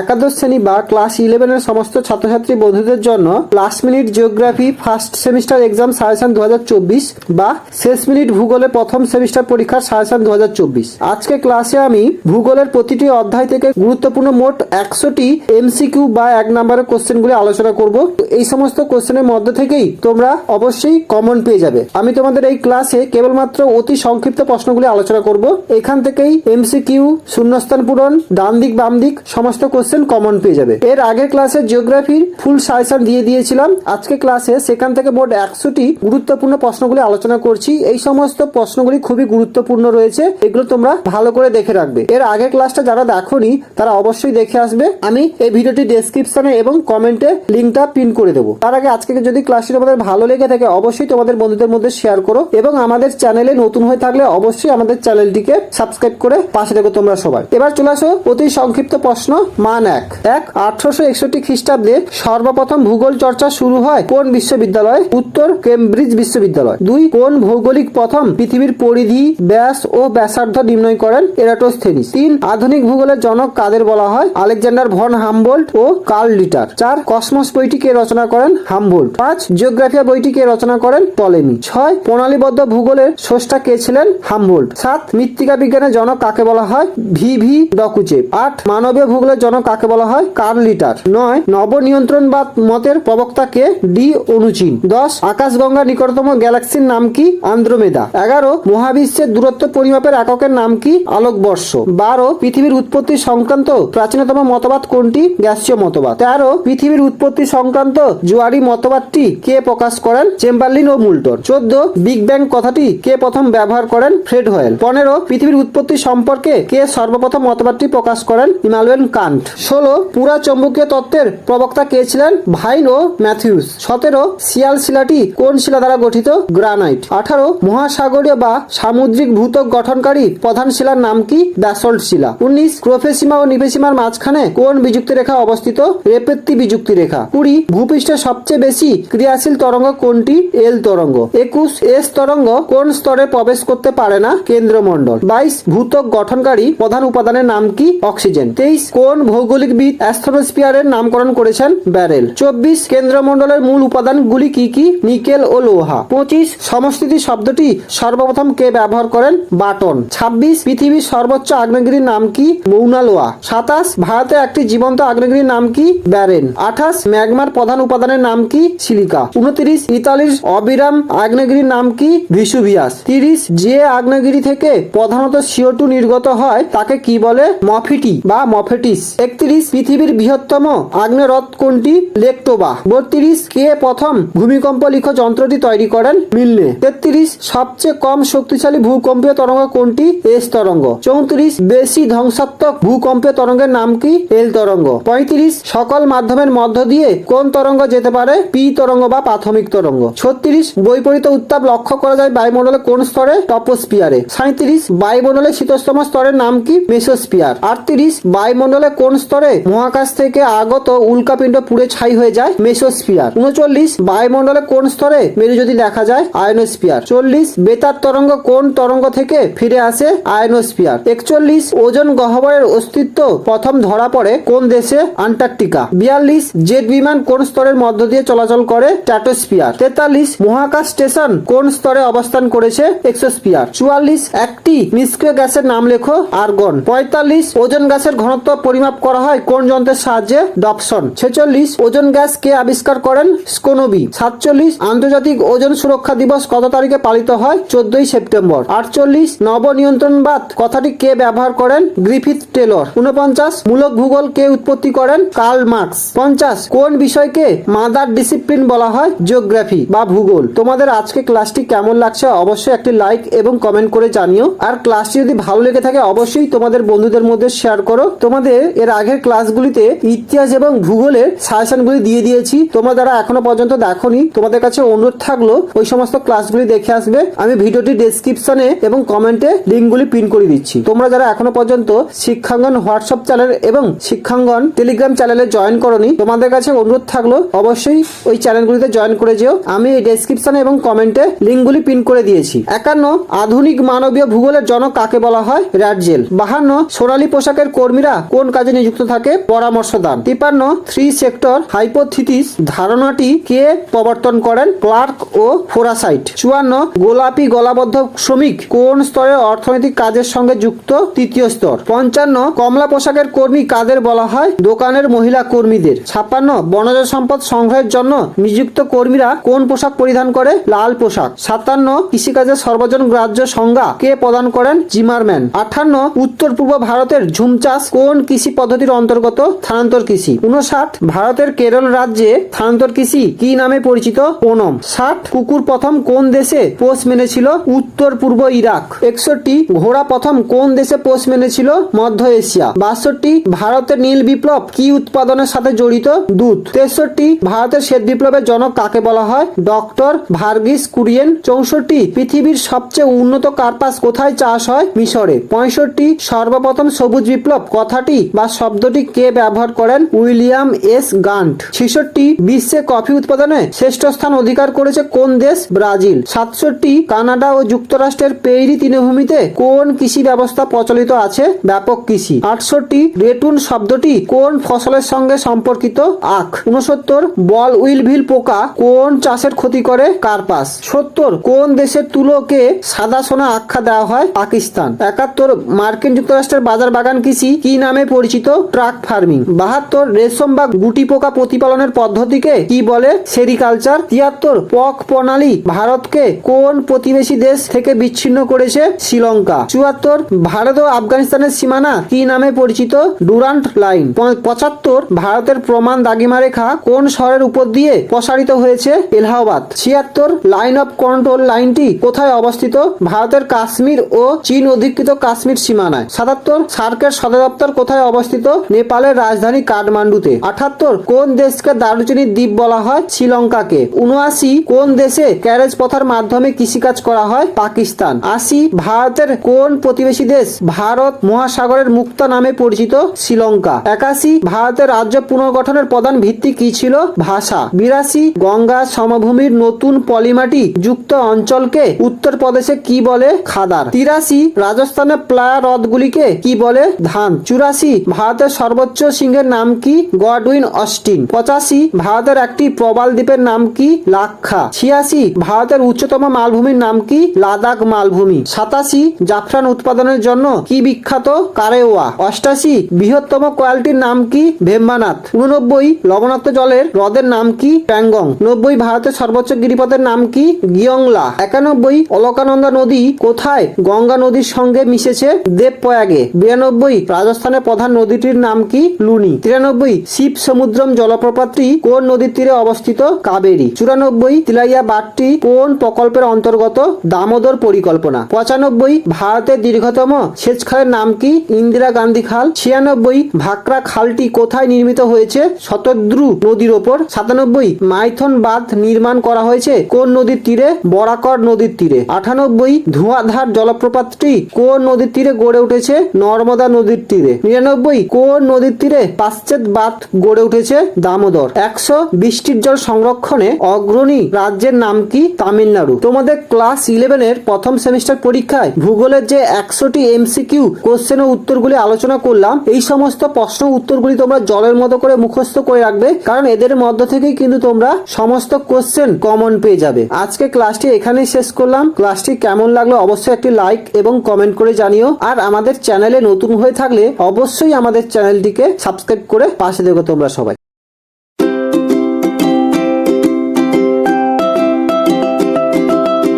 একাদশ শ্রেণি বা ক্লাস ইলেভেনের সমস্ত ছাত্রছাত্রী বন্ধুদের জন্য last minute geography first semester exam suggestion দু বা শেষ মিনিট ভূগোলের প্রথম সেমিস্টার পরীক্ষার সাজেশন দু আজকে ক্লাসে আমি ভূগোলের প্রতিটি অধ্যায় থেকে গুরুত্বপূর্ণ মোট একশোটি এমসিকিউ বা এক নম্বরের কোশ্চেনগুলি আলোচনা করব। এই সমস্ত কোশ্চেনের মধ্যে থেকেই তোমরা অবশ্যই কমন পেয়ে যাবে। আমি তোমাদের এই ক্লাসে কেবলমাত্র অতি সংক্ষিপ্ত প্রশ্নগুলি আলোচনা করব। এখান থেকেই এমসিকিউ শূন্যস্থান পূরণ ডান দিক বাম দিক সমস্ত কোশ্চেন কমন পেয়ে যাবে। এর আগের ক্লাসে জিওগ্রাফির ফুল সাজেশন দিয়ে দিয়েছিলাম। আজকে ক্লাসে সেখান থেকে মোট একশোটি গুরুত্বপূর্ণ প্রশ্নগুলি আলোচনা করছি। এই সমস্ত প্রশ্নগুলি খুবই গুরুত্বপূর্ণ রয়েছে। এগুলো তোমরা ভালো করে দেখে রাখবে। এর আগের ক্লাসটা যারা দেখোনি, তারা অবশ্যই দেখে আসবে। আমি এই ভিডিওটি ডেসক্রিপশনে এবং কমেন্টে লিঙ্কটা পিন করে দেবো। তার আগে আজকে যদি ক্লাসটি তোমাদের ভালো লেগে থাকে, অবশ্যই তোমাদের বন্ধুদের মধ্যে শেয়ার করো এবং আমাদের চ্যানেলে নতুন হয়ে থাকলে অবশ্যই আমাদের চ্যানেলটিকে সাবস্ক্রাইব করে পাশে দেখো তোমরা সবাই। এবার চলে আসো অতি সংক্ষিপ্ত প্রশ্ন, মান এক। এক, আঠারোশো একষট্টি খ্রিস্টাব্দে সর্বপ্রথম ভূগোল চর্চা শুরু হয় কোন বিশ্ববিদ্যালয়? উত্তর, কেমব্রিজ বিশ্ববিদ্যালয়। দুই, কোন ভৌগোলিক প্রথম পৃথিবীর পরিধি, ব্যাস ও ব্যাসার্ধ নির্ণয় করেন এরাটোস্থেনিস তিন, আধুনিক ভূগোলের জনক কাদের বলা হয়? আলেকজান্ডার ভন হামবোল্ট ও কার্ল লিটার। চার, কসমস বইটি কে রচনা করেন? হামবোল্ট। পাঁচ, জিওগ্রাফিয়া বইটি কে রচনা করেন? টলেমি ছয়, প্রণালীবদ্ধ ভূগোলের স্রষ্টা কে ছিলেন? হামবোল্ট। সাত, মৃত্তিকা বিজ্ঞানের জনক কাকে বলা হয়? ভি ভি ডকুচেপ আট, মানবীয় ভূগোলের জনক কাকে বলা হয়? Karl Ritter? নয়, নবনিয়ন্ত্রণবাদ মতের প্রবক্তা কে? ডি, অনুচিন। দশ, আকাশগঙ্গা নিকটতম গ্যালাক্সির নাম কি? আন্দ্রোমেদা। এগারো, মহাবিশ্বের দূরত্ব পরিমাপের এককের নাম কি? আলোকবর্ষ। বারো, পৃথিবীর উৎপত্তি সংক্রান্ত প্রাচীনতম মতবাদ কোনটি? গ্যাসীয় মতবাদ। তেরো, পৃথিবীর উৎপত্তি সংক্রান্ত জুয়ারি মতবাদটি কে প্রকাশ করেন? চেম্বারলিন ও মুল্টন। চোদ্দ, বিগ ব্যাং কথাটি কে প্রথম ব্যবহার করেন? Fred Hoyle. পনেরো, পৃথিবীর উৎপত্তি সম্পর্কে কে সর্বপ্রথম মতবাদটি প্রকাশ করেন? Immanuel Kant. ষোলো, পুরা চৌম্বকীয় তত্ত্বের প্রবক্তা কে ছিলেন? ভাইন ও ম্যাথিউস। সতেরো, শিয়াল শিলাটি কোন শিলা দ্বারা গঠিত? গ্রানাইট। আঠারো, মহাসাগরীয় বা সামুদ্রিক ভূতক গঠনকারী প্রধান শিলার নাম কি? ব্যাসল্ট শিলা। উনিশ, ক্রোফেসীমা ও নিফেসীমার মাঝখানে কোন বিযুক্তি রেখা অবস্থিত? রেপেত্তি বিযুক্তি রেখা কুড়ি ভূপৃষ্ঠে সবচেয়ে বেশি ক্রিয়াশীল তরঙ্গ কোনটি? এল তরঙ্গ। একুশ, এস তরঙ্গ কোন স্তরে প্রবেশ করতে পারে না? কেন্দ্রমণ্ডল। বাইশ ভূতক গঠনকারী প্রধান উপাদানের নাম কি? অক্সিজেন। তেইশ, কোন ভৌগোলিকবিদ অ্যাস্ট্রোস্পিয়ারের নামকরণ করেছেন ব্যারেল। চব্বিশ কেন্দ্রমণ্ডলের মূল উপাদানগুলি কি কি? নিকেল ও লোহা। পঁচিশ সমস্থিতি শব্দটি সর্বপ্রথম কে ব্যবহার করেন? বাটন। ছাব্বিশ পৃথিবীর সর্বোচ্চ আগ্নেয়গিরির নাম কি? মৌনালোয়া সাতাশ ভারতে একটি জীবন্ত আগ্নেয়গিরির নাম কি? ব্যারেন আঠাশ ম্যাগমার প্রধান উপাদানের নাম কি? সিলিকা। উনত্রিশ ইতালির অবিরাম আগ্নেয়গিরির নাম কি? ভিসুভিয়াস। তিরিশ যে আগ্নেয়গিরি থেকে প্রধানত সিও টু নির্গত হয়, তাকে কি বলে? মফিটি বা মফেটিস। একত্রিশ পৃথিবীর বৃহত্তম আগ্নেয়রথ কোনটি? লেকটোবা। বত্রিশ, কে প্রথম ভূমিকম্প লিখ যন্ত্রটি তৈরি করেন? মিলনে। তেত্রিশ, সবচেয়ে কম শক্তিশালী ভূকম্পীয় তরঙ্গ কোনটি? এস তরঙ্গ। চৌত্রিশ, বেশি ধ্বংসাত্মক ভূকম্পীয় তরঙ্গের নাম কি? এল তরঙ্গ। পঁয়ত্রিশ, সকল মাধ্যমের মধ্য দিয়ে কোন তরঙ্গ যেতে পারে? পি তরঙ্গ বা প্রাথমিক তরঙ্গ। ছত্রিশ, বৈপরীত উত্তাপ লক্ষ্য করা যায় বায়ুমণ্ডলে কোন স্তরে? টপোস্পিয়ারে সাঁত্রিশ বায়ুমণ্ডলের শীতস্তম স্তরের নাম কি? মেসোস্পিয়ার আটত্রিশ, বায়ুমণ্ডলে কোন স্তরে মহাকাশ থেকে আগত উল্কাপিণ্ড পুড়ে ছাই হয়ে যায় মেসোস্পিয়ার উনচল্লিশ, বায়ুমণ্ডলে কোন স্তরে মেরু যদি দেখা যায় আয়নোস্পিয়ার চল্লিশ, বেতার তরঙ্গ কোন তরঙ্গ থেকে ফিরে আসে আয়নোস্পিয়ার একচল্লিশ, ওজন গহ্বরের অস্তিত্ব প্রথম ধরা পড়ে কোন দেশে, আন্টার্কটিকা। বিয়াল্লিশ, জেট বিমান কোন স্তরের মধ্য দিয়ে চলাচল করে স্ট্যাটোস্পিয়ার তেতাল্লিশ, মহাকাশ স্টেশন কোন স্তরে অবস্থান করেছে এক্সোস্পিয়ার চুয়াল্লিশ, একটি নিষ্ক্রিয় গ্যাসের নাম লেখো, আর্গন। পঁয়তাল্লিশ, ওজন গ্যাসের ঘনত্ব পরিমাপ করা হয়? কোন যন্ত্রের সাহায্যে? ডপসন। ছেচল্লিশ, ওজন গ্যাস কে আবিষ্কার করেন? স্কোনবি। সাতচল্লিশ, আন্তর্জাতিক ওজন সুরক্ষা দিবস কত তারিখে পালিত হয়? চোদ্দই সেপ্টেম্বর। আটচল্লিশ নব নবনিয়ন্ত্রণবাদ। কথাটি কে ব্যবহার করেন? Griffith Taylor. উনপঞ্চাশ মূলক ভূগোল কে উৎপত্তি করেন? Karl Marx. পঞ্চাশ, কোন বিষয়কে মাদার ডিসিপ্লিন বলা হয়? জিওগ্রাফি বা ভূগোল। তোমাদের আজকে ক্লাসটি কেমন লাগছে অবশ্যই একটি লাইক এবং কমেন্ট করে জানিও। আর ক্লাসটি যদি ভালো লেগে থাকে, অবশ্যই তোমাদের বন্ধুদের মধ্যে শেয়ার করো। তোমাদের এর আগের ক্লাসগুলিতে ইতিহাস এবং ভূগোলের সাজেশনগুলি দিয়ে দিয়েছি। তোমরা যারা এখনও পর্যন্ত দেখোনি, তোমাদের কাছে অনুরোধ থাকল, ওই সমস্ত ক্লাসগুলি দেখে আসবে। আমি ভিডিওটি ডেসক্রিপশনে এবং কমেন্টে লিঙ্কগুলি পিন করে দিচ্ছি। তোমরা যারা এখনও পর্যন্ত শিক্ষাঙ্গন হোয়াটসঅ্যাপ চ্যানেল এবং শিক্ষাঙ্গন টেলিগ্রাম চ্যানেলে জয়েন করনি, তোমাদের কাছে অনুরোধ থাকল, অবশ্যই ওই চ্যানেলগুলিতে জয়েন করে যেও। আমি এই ডেসক্রিপশনে এবং কমেন্টে লিঙ্কগুলি পিন করে দিয়েছি। একান্ন, আধুনিক মানবীয় ভূগোলের জনক কাকে বলা হয়? র্যাডজেল বাহান্ন, সোনালী পোশাকের কর্মীরা কোন কাজে নিযুক্ত নিযুক্ত থাকে পরামর্শ দান। তিপান্ন, থ্রি সেক্টর হাইপোথিটিস ধারণাটি কে প্রবর্তন করেন? ক্লার্ক ও ফোরাসাইট। চুয়ান্ন, গোলাপি গলাবদ্ধ শ্রমিক কোন স্তরের অর্থনৈতিক কাজের সঙ্গে যুক্ত? তৃতীয় স্তর। পঞ্চান্ন, কমলা পোশাকের কর্মী কাদের বলা হয়? দোকানের মহিলা কর্মীদের। ছাপ্পান্ন, বনজ সম্পদ সংগ্রহের জন্য নিযুক্ত কর্মীরা কোন পোশাক পরিধান করে? লাল পোশাক। সাতান্ন কৃষিকাজের সর্বজন গ্রাহ্য সংজ্ঞা কে প্রদান করেন? জিমারম্যান। আঠান্ন উত্তর পূর্ব ভারতের ঝুম চাষ কোন কৃষি পদ্ধতির অন্তর্গত স্থানান্তর কৃষি। উনষাট, ভারতের কেরল রাজ্যে স্থানান্তর কৃষি কি নামে পরিচিত? ওনম। ষাট, কুকুর প্রথম কোন দেশে পোষ মেনেছিল? উত্তর, পূর্ব ইরাক। একষট্টি, ঘোড়া প্রথম কোন দেশে পোষ মেনেছিল? মধ্য এশিয়া। বাষট্টি, ভারতের নীল বিপ্লব কি উৎপাদনের সাথে জড়িত? দুধ তেষট্টি, ভারতের শ্বেত বিপ্লবের জনক কাকে বলা হয়? ডক্টর ভার্গিস কুরিয়েন। চৌষট্টি, পৃথিবীর সবচেয়ে উন্নত কার্পাস কোথায় চাষ হয়? মিশরে। পঁয়ষট্টি, সর্বপ্রথম সবুজ বিপ্লব কথাটি বা শব্দটি কে ব্যবহার করেন? William S Gant. ছেষট্টি বিশ্বে কফি উৎপাদনে শ্রেষ্ঠ স্থান অধিকার করেছে কোন দেশ? ব্রাজিল। সাতষট্টি কানাডা ও যুক্তরাষ্ট্রের পেইরি তৃণভূমিতে কোন কৃষি ব্যবস্থা প্রচলিত আছে? ব্যাপক কৃষি। আটষট্টি রেটুন শব্দটি কোন ফসলের সঙ্গে সম্পর্কিত? আখ। উনসত্তর বল উইলভিল পোকা কোন চাষের ক্ষতি করে? কার্পাস। সত্তর কোন দেশের তুলোকে সাদা সোনা আখ্যা দেওয়া হয়? পাকিস্তান। একাত্তর মার্কিন যুক্তরাষ্ট্রের বাজার বাগান কৃষি কি নামে পরিচিত? Truck farming. বাহাত্তর রেশম বা গুটি পোকা প্রতিপালনের পদ্ধতিকে কি বলে? সেরিকালচার। তিয়াত্তর পক প্রণালী ভারতকে কোন প্রতিবেশী দেশ থেকে বিচ্ছিন্ন করেছে? শ্রীলঙ্কা। চুয়াত্তর ভারত ও আফগানিস্তানের সীমানা কি নামে পরিচিত? Durand line. পঁচাত্তর ভারতের প্রমাণ দাগিমা রেখা কোন শহরের উপর দিয়ে প্রসারিত হয়েছে? এলাহাবাদ। ছিয়াত্তর লাইন অফ কন্ট্রোল লাইনটি কোথায় অবস্থিত? ভারতের কাশ্মীর ও চীন অধিকৃত কাশ্মীর সীমানায়। সাতাত্তর সার্কের সদর দপ্তর কোথায় অবস্থিত? নেপালের রাজধানী কাঠমান্ডুতে। আঠাত্তর, কোন দেশকে দারুচিনির দ্বীপ বলা হয়? শ্রীলঙ্কাকে। উনআশি, কোন দেশে ক্যারেজ পথার মাধ্যমে কৃষিকাজ করা হয়? পাকিস্তান। আশি, ভারতের কোন প্রতিবেশী দেশ? ভারত মহাসাগরের মুক্তা নামে পরিচিত শ্রীলঙ্কা। একাশি, ভারতের রাজ্য পুনর্গঠনের প্রধান ভিত্তি কি ছিল? ভাষা। বিরাশি, গঙ্গা সমভূমির নতুন পলিমাটি যুক্ত অঞ্চলকে উত্তরপ্রদেশে কি বলে? খাদার। তিরাশি, রাজস্থানের প্লায়া হ্রদগুলিকে কি বলে? ধান। চুরাশি ভারতের সর্বোচ্চ সিংহের নাম কি? Godwin Austen. পঁচাশি, ভারতের একটি প্রবাল দ্বীপের নাম কি? লাক্ষা। ছিয়াশি, ভারতের উচ্চতম মালভূমির নাম কি? লাদাখ মালভূমি। সাতাশি, জাফরান উৎপাদনের জন্য কি বিখ্যাত? কারেওয়া। অষ্টাশি, বৃহত্তম কোয়ালিটির নাম কি? ভেম্বানাথ। উননব্বই লবণাক্ত জলের হ্রদের নাম কি? প্যাংগং। নব্বই, ভারতের সর্বোচ্চ গিরিপথের নাম কি? গিয়ংলা। একানব্বই, অলকানন্দা নদী কোথায়? গঙ্গা নদীর সঙ্গে মিশেছে দেবপ্রয়াগে। বিরানব্বই, রাজস্থানের প্রধান নদীটির নাম কি? লুনি। তিরানব্বই, শিব সমুদ্রম জলপ্রপাতটি কোন নদীর তীরে অবস্থিত? কাবেরী। চুরানব্বই, তিলাইয়া বাঁধটি কোন প্রকল্পের অন্তর্গত? দামোদর পরিকল্পনা। পঁচানব্বই, ভারতের দীর্ঘতম সেচ খালের নাম কি? ইন্দিরা গান্ধী খাল। ছিয়ানব্বই ভাকরা খালটি কোথায় নির্মিত হয়েছে? শতদ্রু নদীর ওপর। সাতানব্বই, মাইথন বাঁধ নির্মাণ করা হয়েছে কোন নদীর তীরে? বরাকর নদীর তীরে। আটানব্বই, ধোঁয়াধার জলপ্রপাতটি কোন নদীর তীরে গড়ে উঠেছে? নর্মদা নদীর তীরে। নিরানব্বই কোন নদীর তীরে পাশ্চাৎ বাঁধ গড়ে উঠেছে দামোদর? একশো বৃষ্টির জল সংরক্ষণে অগ্রণী রাজ্যের নাম কি তামিলনাড়ু? তোমাদের ক্লাস ইলেভেনের প্রথম সেমিস্টার পরীক্ষায় ভূগোলের যে একশোটি এমসিকিউ কোশ্চেন উত্তরগুলি আলোচনা করলাম, এই সমস্ত প্রশ্ন উত্তরগুলি তোমরা জলের মতো করে মুখস্থ করে রাখবে, কারণ এদের মধ্য থেকেই কিন্তু তোমরা সমস্ত কোশ্চেন কমন পেয়ে যাবে। আজকে ক্লাসটি এখানেই শেষ করলাম। ক্লাসটি কেমন লাগল অবশ্যই একটি লাইক এবং কমেন্ট করে জানিও। আর আমাদের চ্যানেলে নতুন হয়ে থাকলে অবশ্যই আমাদের চ্যানেলটিকে সাবস্ক্রাইব করে পাশে দেখো তোমরা সবাই।